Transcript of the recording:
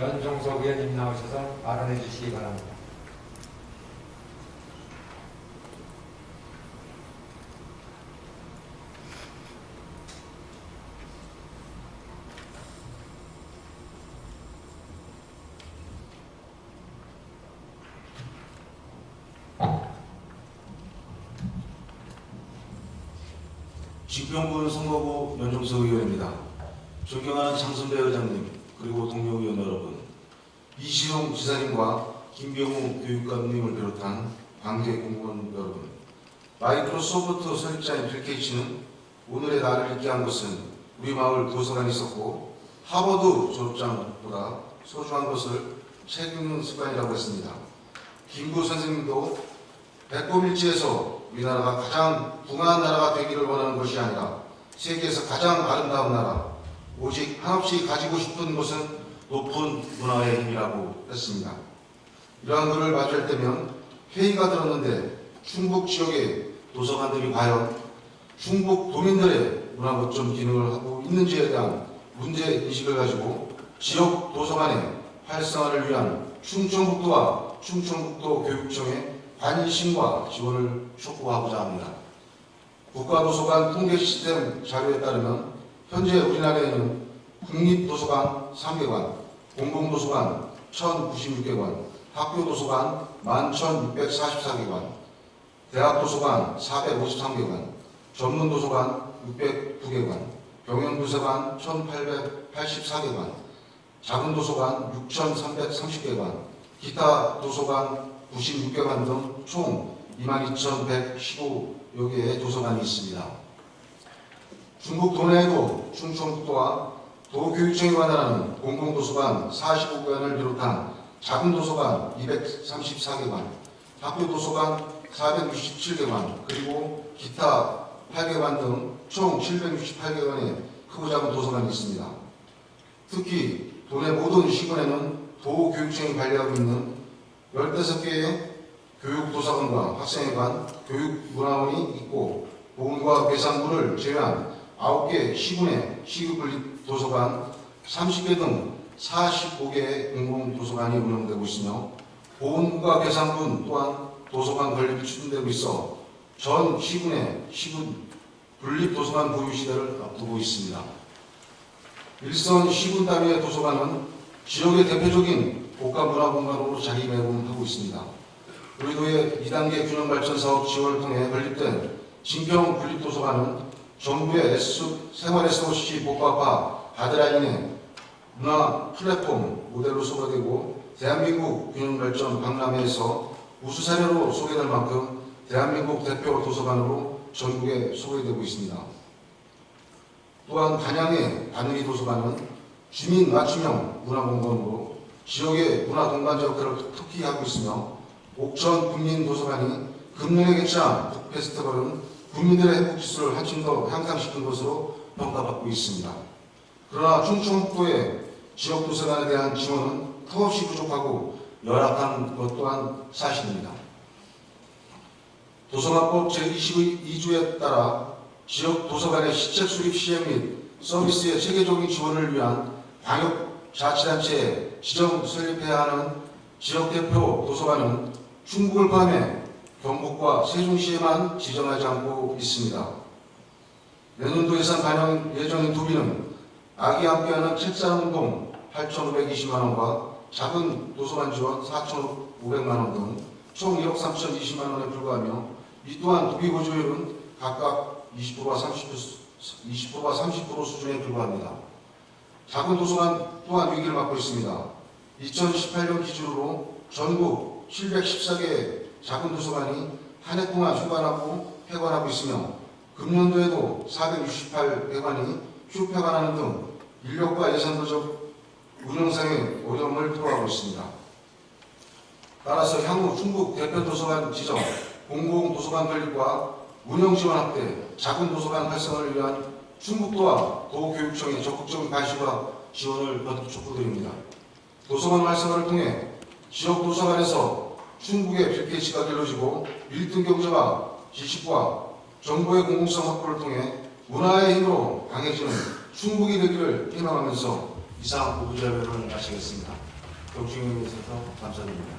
연종석 의원님 나오셔서 발언해 주시기 바랍니다. 지평군 선거구 연종석 의원입니다. 존경하는 장선배 의장님 그리고 동료 의원 여러분, 이시용 지사님과 김병우 교육감님을 비롯한 관계 공무원 여러분, 마이크로소프트 설립자인 빌 게이츠는 오늘의 나를 있게 한 것은 우리 마을 도서관이 있었고 하버드 졸업장보다 소중한 것을 책 읽는 습관이라고 했습니다. 김구 선생님도 백범일지에서 우리나라가 가장 붕한 나라가 되기를 원하는 것이 아니라 세계에서 가장 아름다운 나라, 오직 한없이 가지고 싶은 것은 높은 문화의 힘이라고 했습니다. 이러한 글을 마주할 때면 회의가 들었는데 충북 지역의 도서관들이 과연 충북 도민들의 문화거점 기능을 하고 있는지에 대한 문제 인식을 가지고 지역 도서관의 활성화를 위한 충청북도와 충청북도 교육청의 관심과 지원을 촉구하고자 합니다. 국가도서관 통계 시스템 자료에 따르면 현재 우리나라에는 국립도서관 3개관, 공공도서관 1,096개관, 학교도서관 11,644개관, 대학도서관 453개관, 전문도서관 609개관, 병영도서관 1,884개관, 작은도서관 6,330개관, 기타 도서관 96개관 등 총 22,115여 개의 도서관이 있습니다. 중국 도내에도 충청북도와 도교육청이 관할하는 공공도서관 45개관을 비롯한 작은 도서관 234개관, 학교 도서관 467개관, 그리고 기타 8개관 등 총 768개관의 크고 작은 도서관이 있습니다. 특히 도내 모든 시군에는 도교육청이 관리하고 있는 15개의 교육도서관과 학생회관, 교육문화원이 있고 보훈과 괴상부를 제외한 9개 시군의 시급분립 도서관 30개 등 45개의 공공도서관이 운영되고 있으며 보훈과 괴상군 또한 도서관 건립이 추진되고 있어 전 시군의 시군 분립도서관 보유 시대를 앞두고 있습니다. 일선 시군 단위의 도서관은 지역의 대표적인 복합문화공간으로 자리매김하고 있습니다. 우리 도의 2단계 균형발전 사업 지원을 통해 건립된 진평 분립도서관은 정부의 S, 생활 SOC 복합화 가드라인의 문화 플랫폼 모델로 소개되고 대한민국 균형발전 박람회에서 우수 사례로 소개될 만큼 대한민국 대표 도서관으로 전국에 소개되고 있습니다. 또한 단양의 바늘이 도서관은 주민 맞춤형 문화공간으로 지역의 문화공간적 역할을 특히 하고 있으며 옥천 국민도서관이 금년에 개최한 북페스티벌은 국민들의 행복지수를 한층 더 향상시킨 것으로 평가받고 있습니다. 그러나 충청북도의 지역도서관에 대한 지원은 턱없이 부족하고 열악한 것 또한 사실입니다. 도서관법 제22조에 따라 지역 도서관의 시책 수립 시행 및 서비스의 체계적인 지원을 위한 광역자치단체에 지정 설립해야 하는 지역 대표 도서관은 충북을 포함해 경북과 세종시에만 지정하지 않고 있습니다. 내년도 예산 반영 예정인 도비는 아기 함께하는 책상운동 8,520만 원과 작은 도서관 지원 4,500만 원 등 총 1억 3,020만 원에 불과하며 이 또한 도비 보조율은 각각 20%와 30%, 20%와 30% 수준에 불과합니다. 작은 도서관 또한 위기를 맞고 있습니다. 2018년 기준으로 전국 714개 작은 도서관이 한 해 동안 휴관하고 폐관하고 있으며 금년도에도 468개관이 휴폐관하는 등 인력과 예산 부족 운영상의 어려움을 토로하고 있습니다. 따라서 향후 충북 대표 도서관 지정, 공공도서관 건립과 운영 지원 확대, 작은 도서관 활성화를 위한 충북도와 도교육청의 적극적인 관심과 지원을 거듭 촉구드립니다. 도서관 활성화를 통해 지역 도서관에서 충북의 빌게이츠가 길러지고 1등 경제와 지식과 정보의 공공성 확보를 통해 문화의 힘으로 강해지는 충북이 되기를 희망하면서 이상 부부자료를 마치겠습니다. 경중에 있어서 감사드립니다.